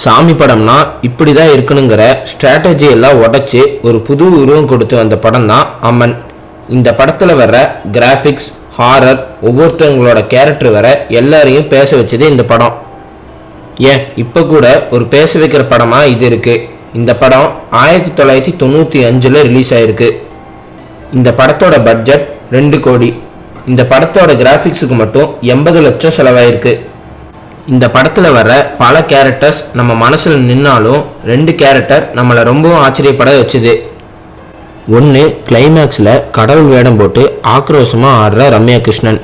சாமி படம்னா இப்படி தான் இருக்கணுங்கிற ஸ்ட்ராட்டஜி எல்லாம் உடச்சி ஒரு புது உருவம் கொடுத்து வந்த படம் தான் அம்மன். இந்த படத்தில் வர்ற கிராஃபிக்ஸ் ஹாரர் ஒவ்வொருத்தவங்களோட கேரக்டர் வர எல்லாரையும் பேச வச்சது இந்த படம். ஏன்? இப்போ கூட ஒரு பேச வைக்கிற படமாக இது இருக்கு. இந்த படம் ஆயிரத்தி தொள்ளாயிரத்தி தொண்ணூற்றி அஞ்சில் ரிலீஸ் ஆயிருக்கு. இந்த படத்தோட பட்ஜெட் ரெண்டு கோடி. இந்த படத்தோட கிராஃபிக்ஸுக்கு மட்டும் எண்பது லட்சம் செலவாயிருக்கு. இந்த படத்தில் வர பல கேரக்டர்ஸ் நம்ம மனசில் நின்னாலும் ரெண்டு கேரக்டர் நம்மளை ரொம்பவும் ஆச்சரியப்பட வச்சுது. ஒன்று கிளைமேக்ஸில் கடவுள் வேடம் போட்டு ஆக்ரோஷமாக ஆடுற ரம்யா கிருஷ்ணன்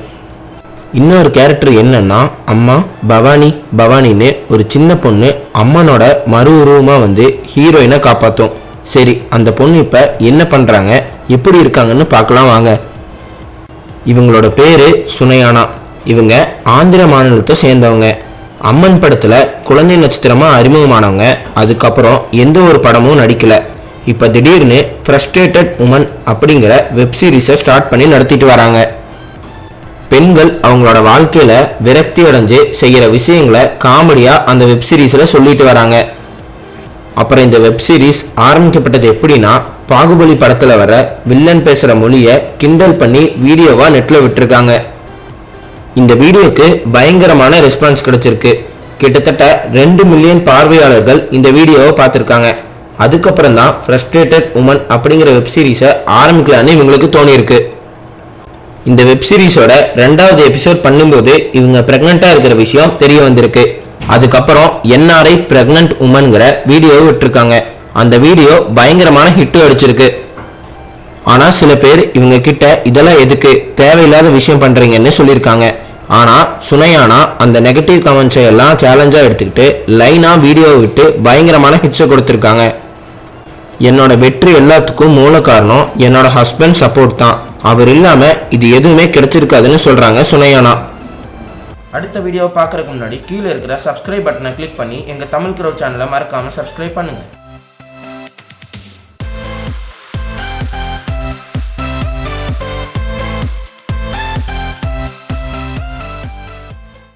இன்னொரு கேரக்டர் என்னன்னா அம்மா பவானி பவானின்னு ஒரு சின்ன பொண்ணு அம்மனோட மறு உருவமாக வந்து ஹீரோயினை காப்பாற்றும் சரி அந்த பொண்ணு இப்போ என்ன பண்ணுறாங்க எப்படி இருக்காங்கன்னு பார்க்கலாம் வாங்க. இவங்களோட பேர் சுனையானா. இவங்க ஆந்திர மாநிலத்தை சேர்ந்தவங்க. அம்மன் படத்தில் குழந்தை நட்சத்திரமாக அறிமுகமானவங்க. அதுக்கப்புறம் எந்த ஒரு படமும் நடிக்கல. இப்போ திடீர்னு ஃப்ரஸ்ட்ரேட்டட் உமன் அப்படிங்கிற வெப் சீரிஸை ஸ்டார்ட் பண்ணி நடத்திட்டு வராங்க. பெண்கள் அவங்களோட வாழ்க்கையில் விரக்தி அடைஞ்சு செய்கிற விஷயங்களை காமெடியாக அந்த வெப் சீரிஸில் சொல்லிட்டு வராங்க. அப்புறம் இந்த வெப் சீரிஸ் ஆரம்பிக்கப்பட்டது எப்படின்னா பாகுபலி படத்தில் வர வில்லன் பேசுகிற மொழியை கிண்டல் பண்ணி வீடியோவாக நெட்டில் விட்டுருக்காங்க. இந்த வீடியோக்கு பயங்கரமான ரெஸ்பான்ஸ் கிடைச்சிருக்கு. கிட்டத்தட்ட ரெண்டு மில்லியன் பார்வையாளர்கள் இந்த வீடியோவை பார்த்துருக்காங்க. அதுக்கப்புறம் தான் ஃப்ரஸ்ட்ரேட்டட் உமன் அப்படிங்கிற வெப் சீரிஸை ஆரம்பிக்கலான்னு இவங்களுக்கு தோணியிருக்கு. இந்த வெப்சீரிஸோட ரெண்டாவது எபிசோட் பண்ணும்போது இவங்க ப்ரெக்னெண்ட்டாக இருக்கிற விஷயம் தெரிய வந்திருக்கு. அதுக்கப்புறம் என்ஆர்ஐ ப்ரெக்னென்ட் உமன்கிற வீடியோவை விட்டுருக்காங்க. அந்த வீடியோ பயங்கரமான ஹிட்டு அடிச்சிருக்கு. ஆனால் சில பேர் இவங்க கிட்ட இதெல்லாம் எதுக்கு? தேவையில்லாத விஷயம் பண்ணுறீங்கன்னு சொல்லியிருக்காங்க. ஆனால் சுனையானா அந்த நெகட்டிவ் கமெண்ட்ஸை எல்லாம் சேலஞ்சாக எடுத்துக்கிட்டு லைனாக வீடியோவை விட்டு பயங்கரமான ஹிட்ஸை கொடுத்துருக்காங்க. என்னோட வெற்றி எல்லாத்துக்கும் மூல காரணம் என்னோட ஹஸ்பண்ட் சப்போர்ட் தான். அவர் இல்லாமல் இது எதுவுமே கிடைச்சிருக்காதுன்னு சொல்கிறாங்க சுனையானா. அடுத்த வீடியோ பார்க்குறதுக்கு முன்னாடி கீழே இருக்கிற சப்ஸ்கிரைப் பட்டனை கிளிக் பண்ணி எங்கள் தமிழ் க்ரோ சேனலை மறக்காமல் சப்ஸ்கிரைப் பண்ணுங்க.